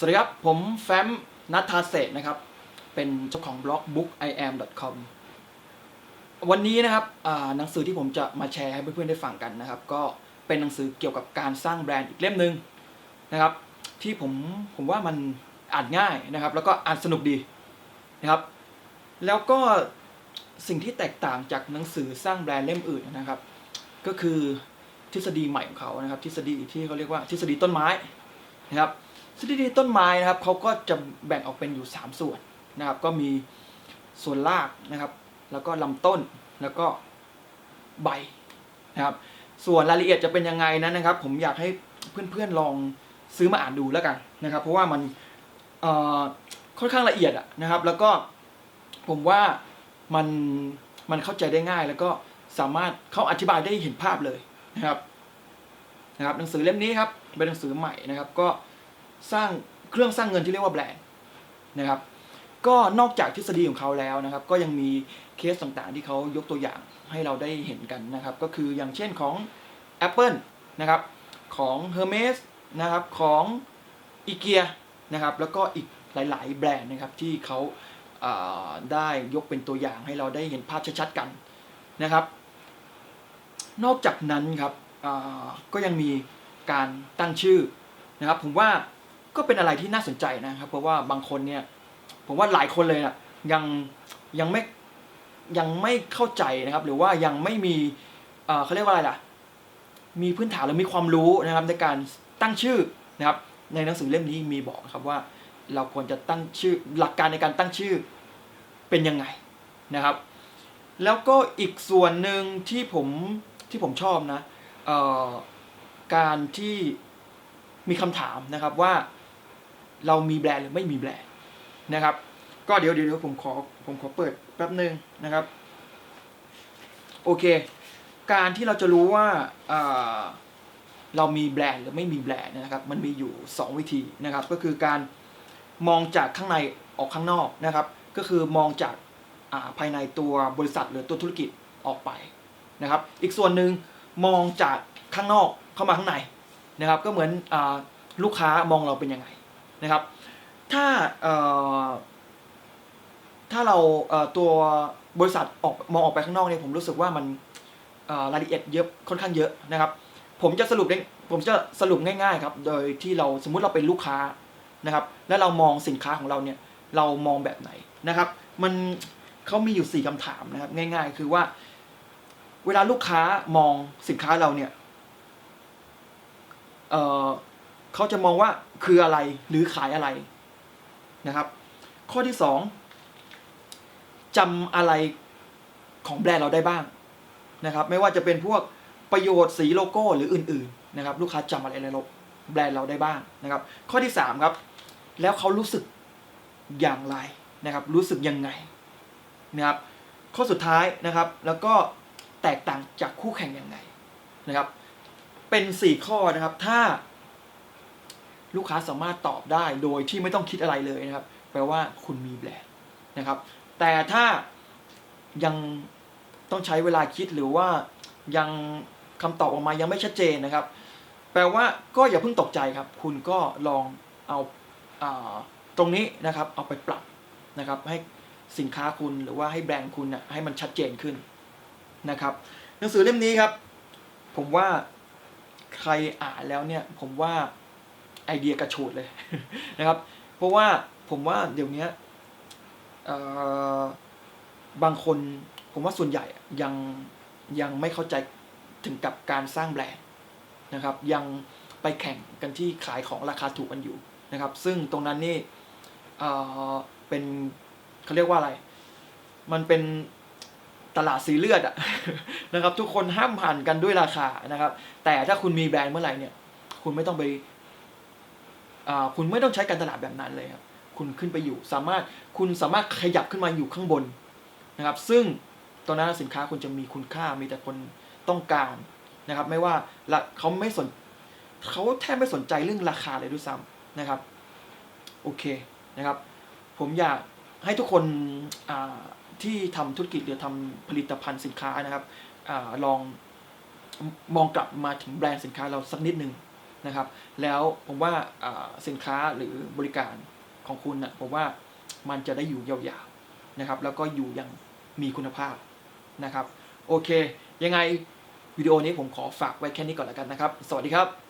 สวัสดีครับ ผมแฟ้มนัทธาเศษนะครับ เป็นเจ้าของบล็อก bookIam.com วันนี้นะครับหนังสือที่ผมจะมาแชร์ให้เพื่อนๆได้ฟังกันนะครับ ก็เป็นหนังสือเกี่ยวกับการสร้างแบรนด์อีกเล่มหนึ่งนะครับ ที่ผมผมว่ามันอ่านง่ายนะครับ แล้วก็อ่านสนุกดีนะครับ แล้วก็สิ่งที่แตกต่างจากหนังสือสร้างแบรนด์เล่มอื่นนะครับ ก็คือทฤษฎีใหม่ของเขานะครับ ทฤษฎีที่เขาเรียกว่าทฤษฎีต้นไม้นะครับ ทฤษฎีต้นไม้นะครับเขาก็จะแบ่งออกเป็นอยู่ 3 ส่วนนะครับ ก็มีส่วนรากนะครับ แล้วก็ลำต้นแล้วก็ใบนะครับ ส่วนรายละเอียดจะเป็นยังไงนั้นนะครับ ผมอยากให้เพื่อนๆลองซื้อมาอ่านดูแล้วกันนะครับ เพราะว่ามันค่อนข้างละเอียดอะนะครับ แล้วก็ผมว่ามันมันเข้าใจได้ง่าย แล้วก็สามารถเขาอธิบายได้เห็นภาพเลยนะครับนะครับ หนังสือเล่มนี้ครับเป็นหนังสือใหม่นะครับ ก็ สร้างเครื่องสร้างเงินที่เรียกว่าแบรนด์นะครับก็นอกจากทฤษฎีของเขาแล้วนะครับ ก็ยังมีเคสต่างๆที่เขายกตัวอย่างให้เราได้เห็นกันนะครับ ก็คืออย่างเช่นของ Apple นะครับของ Hermes นะครับของ IKEA นะครับแล้วก็อีกหลาย ๆ แบรนด์นะครับที่เขาาได้ยกเป็นตัวอย่างให้เราได้เห็นภาพชัดๆกันนะครับ นอกจากนั้นครับก็ยังมีการตั้งชื่อนะครับผมว่า ก็เป็นอะไรที่น่าสนใจนะครับ เพราะว่าบางคนเนี่ย ผมว่าหลายคนเลยนะยังยังไม่ยังไม่เข้าใจนะครับ หรือว่ายังไม่มีเขาเรียกว่าอะไรล่ะ มีพื้นฐานหรือมีความรู้นะครับ ในการตั้งชื่อนะครับ ในหนังสือเล่มนี้มีบอกนะครับว่า เราควรจะตั้งชื่อหลักการในการตั้งชื่อเป็นยังไงนะครับ แล้วก็อีกส่วนหนึ่งที่ผมที่ผมชอบนะการที่มีคำถามนะครับว่า เรามีแบรนด์หรือไม่มีแบรนด์นะครับ ก็เดี๋ยวเดี๋ยวผมขอผมขอเปิดแป๊บหนึ่งนะครับ โอเค การที่เราจะรู้ว่าเรามีแบรนด์หรือไม่มีแบรนด์นะครับ มันมีอยู่ 2 วิธีนะครับ ก็คือการมองจากข้างในออกข้างนอกนะครับ ก็คือมองจากาภายในตัวบริษัทหรือตัวธุรกิจออกไปนะครับ อีกส่วนหนึ่งมองจากข้างนอกเข้ามาข้างในนะครับ ก็เหมือนอลูกค้ามองเราเป็นยังไง นะครับ ถ้าถ้าเราตัวบริษัทออกมองออกไปข้างนอกเนี่ยผมรู้สึกว่ามันรายละเอียดเยอะค่อนข้างเยอะนะครับ ผมจะสรุปได้ผมจะสรุปง่ายๆครับ โดยที่เราสมมุติเราเป็นลูกค้านะครับ แล้วเรามองสินค้าของเราเนี่ยเรามองแบบไหนนะครับ มันเขามีอยู่สี่คำถามนะครับ ง่าย ๆ คือว่า เวลาลูกค้ามองสินค้าเราเนี่ยเเขาจะมองว่าคืออะไรหรือขายอะไรนะครับ ข้อที่สองจำอะไรของแบรนด์เราได้บ้างนะครับ ไม่ว่าจะเป็นพวกประโยชน์สีโลโก้หรืออื่น ๆ นะครับ ลูกค้าจำอะไรในแบรนด์เราได้บ้างนะครับ ข้อที่สามครับ แล้วเขารู้สึกอย่างไรนะครับ รู้สึกยังไงนะครับ ข้อสุดท้ายนะครับ แล้วก็แตกต่างจากคู่แข่งยังไงนะครับ เป็นสี่ข้อนะครับ ถ้า ลูกค้าสามารถตอบได้โดยที่ไม่ต้องคิดอะไรเลยนะครับ แปลว่าคุณมีแบรนด์นะครับ แต่ถ้ายังต้องใช้เวลาคิดหรือว่ายังคำตอบออกมายังไม่ชัดเจนนะครับ แปลว่าก็อย่าเพิ่งตกใจครับ คุณก็ลองเอาอาตรงนี้นะครับ เอาไปปรับนะครับ ให้สินค้าคุณหรือว่าให้แบรนด์คุณน่ะให้มันชัดเจนขึ้นนะครับ หนังสือเล่มนี้ครับ ผมว่าใครอ่านแล้วเนี่ย ผมว่า ไอเดียกระฉูดเลยนะครับ เพราะว่าผมว่าเดี๋ยวนี้บางคนผมว่าส่วนใหญ่ยังยังไม่เข้าใจถึงกับการสร้างแบรนด์นะครับ ยังไปแข่งกันที่ขายของราคาถูกกันอยู่นะครับ ซึ่งตรงนั้นนี่เป็นเขาเรียกว่าอะไร มันเป็นตลาดสีเลือดอะนะครับ ทุกคนห้ามผ่านกันด้วยราคานะครับ แต่ถ้าคุณมีแบรนด์เมื่อไหร่เนี่ย คุณไม่ต้องไป คุณไม่ต้องใช้การตลาดแบบนั้นเลยครับคุณขึ้นไปอยู่ สามารถคุณสามารถขยับขึ้นมาอยู่ข้างบนนะครับ ซึ่งตอนนั้นสินค้าคุณจะมีคุณค่ามีแต่คนต้องการนะครับ ไม่ว่าเขาไม่สนเขาแทบไม่สนใจเรื่องราคาเลยด้วยซ้ำนะครับโอเคนะครับ ผมอยากให้ทุกคนที่ทำธุรกิจหรือทำผลิตภัณฑ์สินค้านะครับอลองมองกลับมาถึงแบรนด์สินค้าเราสักนิดหนึ่ง นะครับ แล้วผมว่าสินค้าหรือบริการของคุณนะผมว่ามันจะได้อยู่ยาวๆนะครับ แล้วก็อยู่อย่างมีคุณภาพนะครับ โอเค ยังไงวิดีโอนี้ผมขอฝากไว้แค่นี้ก่อนแล้วกันนะครับ สวัสดีครับ